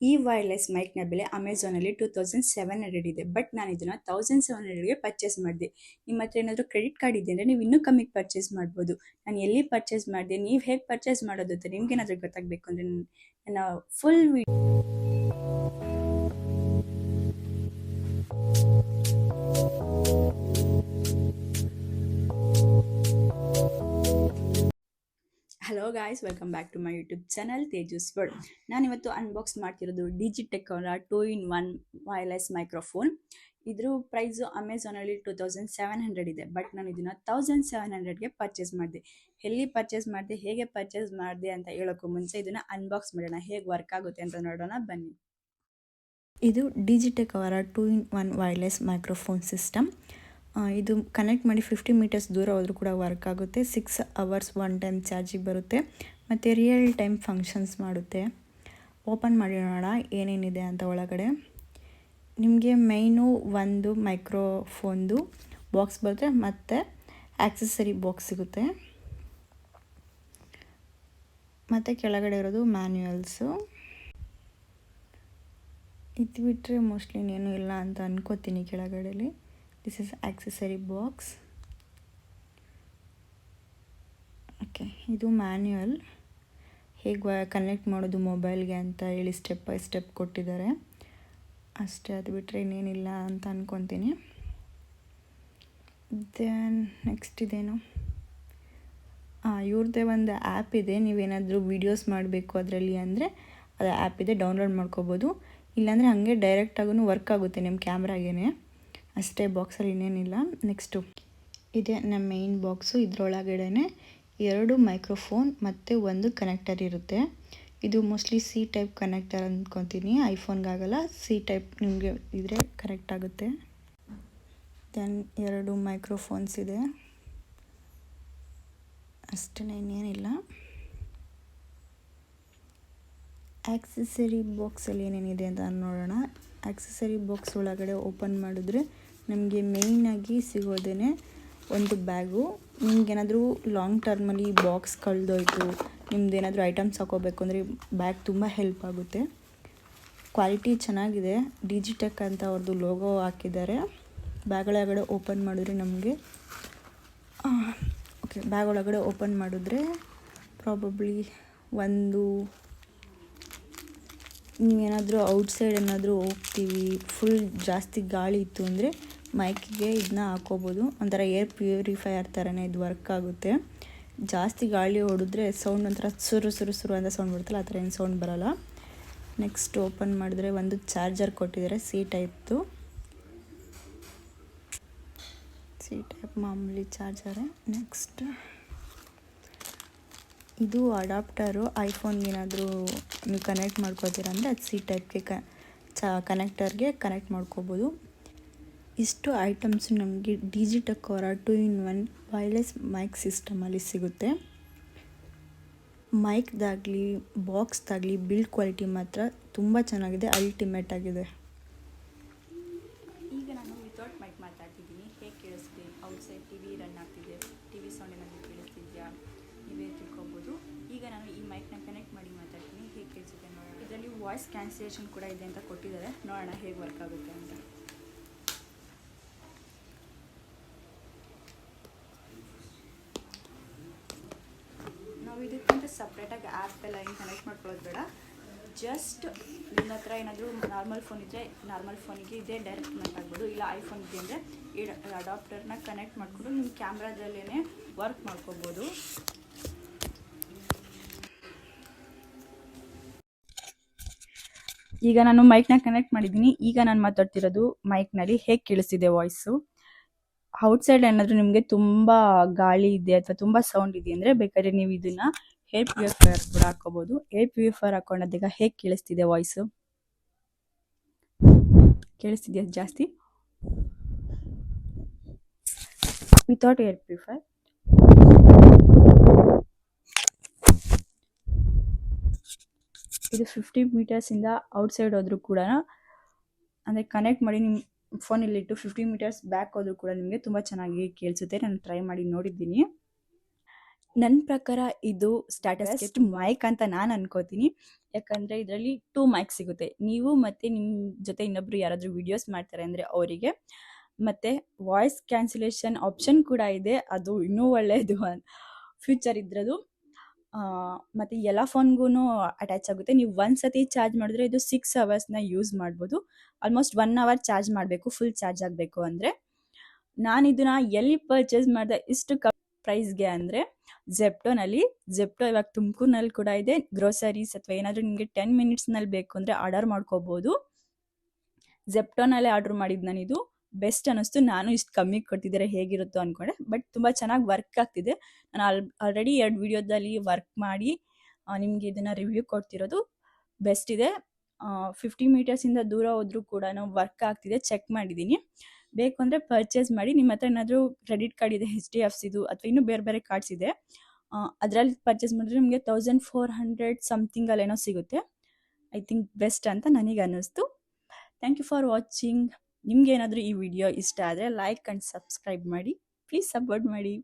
ಈ ವೈರ್ಲೆಸ್ ಮೈಕ್ನ ಬೆಲೆ ಅಮೆಝಾನಲ್ಲಿ ಟೂ ತೌಸಂಡ್ ಸೆವೆನ್ ಹಂಡ್ರೆಡ್ ಇದೆ. ಬಟ್ ನಾನು ಇದನ್ನು ತೌಸಂಡ್ ಸೆವೆನ್ ಹಂಡ್ರೆಡ್ಗೆ ಪರ್ಚೇಸ್ ಮಾಡಿದೆ. ನಿಮ್ಮ ಹತ್ರ ಏನಾದರೂ ಕ್ರೆಡಿಟ್ ಕಾರ್ಡ್ ಇದೆ ಅಂದರೆ ನೀವು ಇನ್ನೂ ಕಮ್ಮಿಗೆ ಪರ್ಚೇಸ್ ಮಾಡ್ಬೋದು. ನಾನು ಎಲ್ಲಿ ಪರ್ಚೇಸ್ ಮಾಡಿದೆ, ನೀವು ಹೇಗೆ ಪರ್ಚೇಸ್ ಮಾಡೋದು ಅಂತ ನಿಮ್ಗೇನಾದರೂ ಗೊತ್ತಾಗಬೇಕು ಅಂದರೆ ನನ್ನ full hello guys welcome back to my YouTube channel Tejas world ನಾನಿವತ್ತು ಅನ್ಬಾಕ್ಸ್ ಮಾಡ್ತಿರೋದು ಡಿಜಿಟೆಕ್ ಅವರ two in one wireless microphone ಇದ್ರ ಪ್ರೈಸು ಅಮೆಝಾನಲ್ಲಿ ಟೂ ತೌಸಂಡ್ ಸೆವೆನ್ ಹಂಡ್ರೆಡ್ ಇದೆ ಬಟ್ ನಾನು ಇದನ್ನು ತೌಸಂಡ್ ಸೆವೆನ್ ಹಂಡ್ರೆಡ್ಗೆ ಪರ್ಚೇಸ್ ಮಾಡಿದೆ. ಎಲ್ಲಿ ಪರ್ಚೇಸ್ ಮಾಡಿದೆ, ಹೇಗೆ ಪರ್ಚೇಸ್ ಮಾಡಿದೆ ಅಂತ ಹೇಳೋಕ್ಕೂ ಮುಂಚೆ ಇದನ್ನು ಅನ್ಬಾಕ್ಸ್ ಮಾಡೋಣ, ಹೇಗೆ ವರ್ಕ್ ಆಗುತ್ತೆ ಅಂತ ನೋಡೋಣ, ಬನ್ನಿ. ಇದು ಡಿಜಿಟೆಕ್ ಅವರ two in one wireless microphone system ಇದು ಕನೆಕ್ಟ್ ಮಾಡಿ ಫಿಫ್ಟಿ ಮೀಟರ್ಸ್ ದೂರ ಹೋದರೂ ಕೂಡ ವರ್ಕ್ ಆಗುತ್ತೆ. ಸಿಕ್ಸ್ ಅವರ್ಸ್ ಒನ್ ಟೈಮ್ ಚಾರ್ಜಿಗೆ ಬರುತ್ತೆ. ಮತ್ತು ರಿಯಲ್ ಟೈಮ್ ಫಂಕ್ಷನ್ಸ್ ಮಾಡುತ್ತೆ. ಓಪನ್ ಮಾಡಿ ನೋಡೋಣ ಏನೇನಿದೆ ಅಂತ ಒಳಗಡೆ. ನಿಮಗೆ ಮೈನು ಒಂದು ಮೈಕ್ರೋಫೋನ್ದು ಬಾಕ್ಸ್ ಬರುತ್ತೆ. ಮತ್ತು ಆಕ್ಸೆಸರಿ ಬಾಕ್ಸ್ ಸಿಗುತ್ತೆ. ಮತ್ತು ಕೆಳಗಡೆ ಇರೋದು ಮ್ಯಾನ್ಯುಯಲ್ಸು ಇದು ಬಿಟ್ಟರೆ ಮೋಸ್ಟ್ಲಿ ಇನ್ನೇನು ಇಲ್ಲ ಅಂತ ಅನ್ಕೋತೀನಿ ಕೆಳಗಡೆಲಿ. This is accessory box okay ಇದು ಮ್ಯಾನ್ಯುಯಲ್ ಹೇಗೆ ಕನೆಕ್ಟ್ ಮಾಡೋದು ಮೊಬೈಲ್ಗೆ ಅಂತ ಹೇಳಿ ಸ್ಟೆಪ್ ಬೈ ಸ್ಟೆಪ್ ಕೊಟ್ಟಿದ್ದಾರೆ. ಅಷ್ಟೇ, ಅದು ಬಿಟ್ಟರೆ ಇನ್ನೇನಿಲ್ಲ ಅಂತ ಅಂದ್ಕೊತೀನಿ ದೆನ್ ನೆಕ್ಸ್ಟ್ ಇದೇನು? ಇವ್ರದ್ದೇ ಒಂದು ಆ್ಯಪ್ ಇದೆ. ನೀವೇನಾದರೂ ವೀಡಿಯೋಸ್ ಮಾಡಬೇಕು ಅದರಲ್ಲಿ ಅಂದರೆ ಅದು ಆ್ಯಪ್ ಇದೆ ಡೌನ್ಲೋಡ್ ಮಾಡ್ಕೋಬೋದು. ಇಲ್ಲಾಂದರೆ ಹಾಗೆ ಡೈರೆಕ್ಟಾಗೂ ವರ್ಕ್ ಆಗುತ್ತೆ ನಿಮ್ಮ ಕ್ಯಾಮ್ರಾಗೇ ಅಷ್ಟೇ ಬಾಕ್ಸಲ್ಲಿ ಇನ್ನೇನಿಲ್ಲ. ನೆಕ್ಸ್ಟು ಇದೆ ನಮ್ಮ ಮೇಯ್ನ್ ಬಾಕ್ಸು ಇದರೊಳಗಡೆ ಎರಡು ಮೈಕ್ರೋಫೋನ್ ಮತ್ತು ಒಂದು ಕನೆಕ್ಟರ್ ಇರುತ್ತೆ. ಇದು ಮೋಸ್ಟ್ಲಿ ಸಿ ಟೈಪ್ ಕನೆಕ್ಟರ್ ಅಂದ್ಕೊತೀನಿ ಐಫೋನ್ಗಾಗಲ್ಲ ಸಿ ಟೈಪ್ ನಿಮಗೆ ಇದ್ರೆ ಕರೆಕ್ಟ್ ಆಗುತ್ತೆ. ದೆನ್ ಎರಡು ಮೈಕ್ರೋಫೋನ್ಸ್ ಇದೆ. ಅಷ್ಟೇ ಇನ್ನೇನಿಲ್ಲ. ಆ್ಯಕ್ಸೆಸರಿ ಬಾಕ್ಸಲ್ಲಿ ಏನೇನಿದೆ ಅಂತ ನೋಡೋಣ. ಆ್ಯಕ್ಸೆಸರಿ ಬಾಕ್ಸ್ ಒಳಗಡೆ ಓಪನ್ ಮಾಡಿದ್ರೆ ನಮಗೆ ಮೇಯ್ನಾಗಿ ಸಿಗೋದೇ ಒಂದು ಬ್ಯಾಗು. ನಿಮ್ಗೇನಾದರೂ ಲಾಂಗ್ ಟರ್ಮಲ್ಲಿ ಬಾಕ್ಸ್ ಕಳೆದೋಯ್ತು ನಿಮ್ದು ಏನಾದರೂ ಐಟಮ್ಸ್ ಹಾಕೋಬೇಕು ಅಂದರೆ ಬ್ಯಾಗ್ ತುಂಬ ಹೆಲ್ಪ್ ಆಗುತ್ತೆ. ಕ್ವಾಲಿಟಿ ಚೆನ್ನಾಗಿದೆ. ಡಿಜಿಟೆಕ್ ಅಂತ ಅವ್ರದ್ದು ಲೋಗೋ ಹಾಕಿದ್ದಾರೆ. ಬ್ಯಾಗ್ ಒಳಗಡೆ ಓಪನ್ ಮಾಡಿದ್ರೆ ನಮಗೆ ಓಕೆ ಬ್ಯಾಗ್ ಒಳಗಡೆ ಓಪನ್ ಮಾಡಿದ್ರೆ ಪ್ರಾಬಬ್ಲಿ ಒಂದು, ನೀವೇನಾದರೂ ಔಟ್ಸೈಡ್ ಏನಾದರೂ ಹೋಗ್ತೀವಿ ಫುಲ್ ಜಾಸ್ತಿ ಗಾಳಿ ಇತ್ತು ಅಂದರೆ ಮೈಕಿಗೆ ಇದನ್ನ ಹಾಕೋಬೋದು. ಒಂಥರ ಏರ್ ಪ್ಯೂರಿಫೈಯರ್ ಥರನೇ ಇದು ವರ್ಕ್ ಆಗುತ್ತೆ. ಜಾಸ್ತಿ ಗಾಳಿ ಹೊಡೆದ್ರೆ ಸೌಂಡ್ ಒಂಥರ ಸುರು ಸುರು ಸುರು ಅಂತ ಸೌಂಡ್ ಬರುತ್ತಲ್ಲ, ಆ ಥರ ಏನು ಸೌಂಡ್ ಬರೋಲ್ಲ. ನೆಕ್ಸ್ಟ್ ಓಪನ್ ಮಾಡಿದ್ರೆ ಒಂದು ಚಾರ್ಜರ್ ಕೊಟ್ಟಿದ್ದಾರೆ ಸಿ ಟೈಪ್ದು ಸಿ ಟೈಪ್ ಮಾಮೂಲಿ ಚಾರ್ಜರ್ ನೆಕ್ಸ್ಟ್ ಇದು ಅಡಾಪ್ಟರು ಐಫೋನ್ಗೆ ಏನಾದರೂ ನೀವು ಕನೆಕ್ಟ್ ಮಾಡ್ಕೋತೀರ ಅಂದರೆ ಅದು ಸಿ ಟೈಪ್ಗೆ ಕ ಚ ಕನೆಕ್ಟರ್ಗೆ ಕನೆಕ್ಟ್ ಮಾಡ್ಕೋಬೋದು. ಇಷ್ಟು ಐಟಮ್ಸು ನಮಗೆ ಡಿಜಿಟಕೋರ two in one wireless mic ಸಿಸ್ಟಮಲ್ಲಿ ಸಿಗುತ್ತೆ. ಮೈಕ್ದಾಗಲಿ ಬಾಕ್ಸ್ದಾಗಲಿ ಬಿಲ್ಡ್ ಕ್ವಾಲಿಟಿ ಮಾತ್ರ ತುಂಬ ಚೆನ್ನಾಗಿದೆ ಅಲ್ಟಿಮೇಟ್ ಆಗಿದೆ. ಈಗ ನಾನು ವಿತೌಟ್ ಮೈಕ್ ಮಾತಾಡ್ತಿದ್ದೀನಿ. ಹೇಗೆ ಕೇಳಿಸ್ತೀನಿ ಔಟ್ಸೈಡ್ ಟಿ ವಿ ರನ್ ಆಗ್ತಿದೆ. ಟಿ ವಿ ಸೌಂಡ್ ಏನಾದರೂ ಕೇಳಿಸ್ತಿದ್ಯಾ? ನೀವೇ ತಿಳ್ಕೊಬೋದು. ಈಗ ನಾನು ಈ ಮೈಕ್ನ ಕನೆಕ್ಟ್ ಮಾಡಿ ಮಾತಾಡ್ತೀನಿ. ಹೇಗೆ ಕೇಳಿಸುತ್ತೆ ನೋಡೋಣ. ಇದರಲ್ಲಿ ವಾಯ್ಸ್ ಕ್ಯಾನ್ಸಲೇಷನ್ ಕೂಡ ಇದೆ ಅಂತ ಕೊಟ್ಟಿದ್ದಾರೆ. ನೋಡೋಣ ಹೇಗೆ ವರ್ಕ್ ಆಗುತ್ತೆ ಅಂತ ನಾವು ಇದಕ್ಕಂತ ಸಪ್ರೇಟಾಗಿ ಆ್ಯಪ್ ಎಲ್ಲ ಏನು ಕನೆಕ್ಟ್ ಮಾಡ್ಕೊಳ್ಳೋದು ಬೇಡ. ಜಸ್ಟ್ ನಿಮ್ಮ ಹತ್ರ ಏನಾದರೂ ನಾರ್ಮಲ್ ಫೋನ್ ಇದ್ದರೆ ನಾರ್ಮಲ್ ಫೋನಿಗೆ ಇದೇ ಡೈರೆಕ್ಟ್ ಕನೆಕ್ಟ್ ಆಗ್ಬೋದು. ಇಲ್ಲ ಐಫೋನ್ ಇದೆ ಅಂದರೆ ಈ ಅಡಾಪ್ಟರ್ನ ಕನೆಕ್ಟ್ ಮಾಡಿಕೊಂಡು ನಿಮ್ಮ ಕ್ಯಾಮ್ರಾದಲ್ಲೇ ವರ್ಕ್ ಮಾಡ್ಕೋಬೋದು. ಈಗ ನಾನು ಮೈಕ್ನ ಕನೆಕ್ಟ್ ಮಾಡಿದ್ದೀನಿ. ಈಗ ನಾನು ಮಾತಾಡ್ತಿರೋದು ಮೈಕ್ನಲ್ಲಿ ಹೇಗೆ ಕೇಳಿಸ್ತಿದೆ ವಾಯ್ಸು ಔಟ್ಸೈಡ್ ಏನಾದರೂ ನಿಮಗೆ ತುಂಬ ಗಾಳಿ ಇದೆ ಅಥವಾ ತುಂಬ ಸೌಂಡ್ ಇದೆ ಅಂದರೆ ಬೇಕಾದ್ರೆ ನೀವು ಇದನ್ನ ಏರ್ ಪ್ಯೂರಿಫೈಯರ್ ಕೂಡ ಹಾಕೋಬಹುದು ಏರ್ ಪ್ಯೂರಿಫೈಯರ್ ಹಾಕೊಂಡಾಗ ಹೇಗೆ ಕೇಳಿಸ್ತಿದೆ ವಾಯ್ಸು ಕೇಳಿಸ್ತಿದೆಯಾ ಜಾಸ್ತಿ? ವಿತೌಟ್ ಏರ್ ಪ್ಯೂರಿಫೈರ್ ಇದು ಫಿಫ್ಟಿ ಮೀಟರ್ಸಿಂದ ಔಟ್ಸೈಡ್ ಹೋದರೂ ಕೂಡ, ಅಂದರೆ ಕನೆಕ್ಟ್ ಮಾಡಿ ನಿಮ್ಮ ಫೋನಲ್ಲಿಟ್ಟು ಫಿಫ್ಟಿ ಮೀಟರ್ಸ್ ಬ್ಯಾಕ್ ಹೋದರೂ ಕೂಡ ನಿಮಗೆ ತುಂಬ ಚೆನ್ನಾಗಿ ಕೇಳಿಸುತ್ತೆ. ನಾನು ಟ್ರೈ ಮಾಡಿ ನೋಡಿದ್ದೀನಿ. ನನ್ನ ಪ್ರಕಾರ ಇದು ಸ್ಟಾಟಸ್ಗೆಸ್ಟ್ ಮೈಕ್ ಅಂತ ನಾನು ಅನ್ಕೋತೀನಿ. ಯಾಕಂದ್ರೆ ಇದರಲ್ಲಿ ಟೂ ಮೈಕ್ ಸಿಗುತ್ತೆ. ನೀವು ಮತ್ತೆ ನಿಮ್ಮ ಜೊತೆ ಇನ್ನೊಬ್ರು ಯಾರಾದರೂ ವಿಡಿಯೋಸ್ ಮಾಡ್ತಾರೆ ಅಂದರೆ ಅವರಿಗೆ. ಮತ್ತೆ ವಾಯ್ಸ್ ಕ್ಯಾನ್ಸಲೇಷನ್ ಆಪ್ಷನ್ ಕೂಡ ಇದೆ. ಅದು ಇನ್ನೂ ಒಳ್ಳೆಯದು ಫ್ಯೂಚರ್ ಇದ್ರದು ಮತ್ತೆ ಎಲ್ಲ ಫೋನ್ಗೂ ಅಟ್ಯಾಚ್ ಆಗುತ್ತೆ. ನೀವು ಒಂದು ಸತಿ ಚಾರ್ಜ್ ಮಾಡಿದ್ರೆ ಇದು ಸಿಕ್ಸ್ ಅವರ್ಸ್ನ ಯೂಸ್ ಮಾಡ್ಬೋದು. ಆಲ್ಮೋಸ್ಟ್ ಒನ್ ಅವರ್ ಚಾರ್ಜ್ ಮಾಡಬೇಕು. ಫುಲ್ ಚಾರ್ಜ್ ಆಗಬೇಕು ಅಂದರೆ. ನಾನು ಇದನ್ನ ಎಲ್ಲಿ ಪರ್ಚೇಸ್ ಮಾಡಿದೆ ಇಷ್ಟು ಪ್ರೈಸ್ಗೆ ಅಂದರೆ ಜೆಪ್ಟೋನಲ್ಲಿ ಜೆಪ್ಟೋ ಇವಾಗ ತುಮಕೂರಿನಲ್ಲಿ ಕೂಡ ಇದೆ. ಗ್ರೋಸರೀಸ್ ಅಥವಾ ಏನಾದರೂ ನಿಮಗೆ ಟೆನ್ ಮಿನಿಟ್ಸ್ನಲ್ಲಿ ಬೇಕು ಅಂದರೆ ಆರ್ಡರ್ ಮಾಡ್ಕೋಬೋದು. ಜೆಪ್ಟೋನಲ್ಲೇ ಆರ್ಡರ್ ಮಾಡಿದ್ದು ನಾನಿದು. ಬೆಸ್ಟ್ ಅನ್ನಿಸ್ತು. ನಾನು ಇಷ್ಟು ಕಮ್ಮಿ ಕೊಟ್ಟಿದ್ದಾರೆ ಹೇಗಿರುತ್ತೋ ಅಂದ್ಕೊಂಡೆ ಬಟ್ ತುಂಬ ಚೆನ್ನಾಗಿ ವರ್ಕ್ ಆಗ್ತಿದೆ. ನಾನು ಆಲ್ ಆಲ್ರೆಡಿ ಎರಡು ವಿಡಿಯೋದಲ್ಲಿ ವರ್ಕ್ ಮಾಡಿ ನಿಮಗೆ ಇದನ್ನು ರಿವ್ಯೂ ಕೊಡ್ತಿರೋದು. ಬೆಸ್ಟ್ ಇದೆ. ಫಿಫ್ಟಿ ಮೀಟರ್ಸಿಂದ ದೂರ ಹೋದರೂ ಕೂಡ ವರ್ಕ್ ಆಗ್ತಿದೆ. ಚೆಕ್ ಮಾಡಿದ್ದೀನಿ ಬೇಕು ಅಂದರೆ ಪರ್ಚೇಸ್ ಮಾಡಿ, ನಿಮ್ಮ ಹತ್ರ ಏನಾದರೂ ಕ್ರೆಡಿಟ್ ಕಾರ್ಡ್ ಇದೆ ಎಚ್ ಡಿ ಎಫ್ ಸಿದು ಅಥವಾ ಇನ್ನೂ ಬೇರೆ ಬೇರೆ ಕಾರ್ಡ್ಸ್ ಇದೆ ಅದರಲ್ಲಿ ಪರ್ಚೇಸ್ ಮಾಡಿದ್ರೆ ನಿಮಗೆ ತೌಸಂಡ್ ಫೋರ್ ಹಂಡ್ರೆಡ್ ಸಮಥಿಂಗಲ್ಲೇನೋ ಸಿಗುತ್ತೆ. ಐ ಥಿಂಕ್ ಬೆಸ್ಟ್ ಅಂತ ನನಗೆ ಅನ್ನಿಸ್ತು. ಥ್ಯಾಂಕ್ ಯು ಫಾರ್ ವಾಚಿಂಗ್ ನಿಮ್ಗೆ ಏನಾದರೂ ಈ ವಿಡಿಯೋ ಇಷ್ಟ ಆದರೆ ಲೈಕ್ ಆ್ಯಂಡ್ ಸಬ್ಸ್ಕ್ರೈಬ್ ಮಾಡಿ. ಪ್ಲೀಸ್ ಸಪೋರ್ಟ್ ಮಾಡಿ.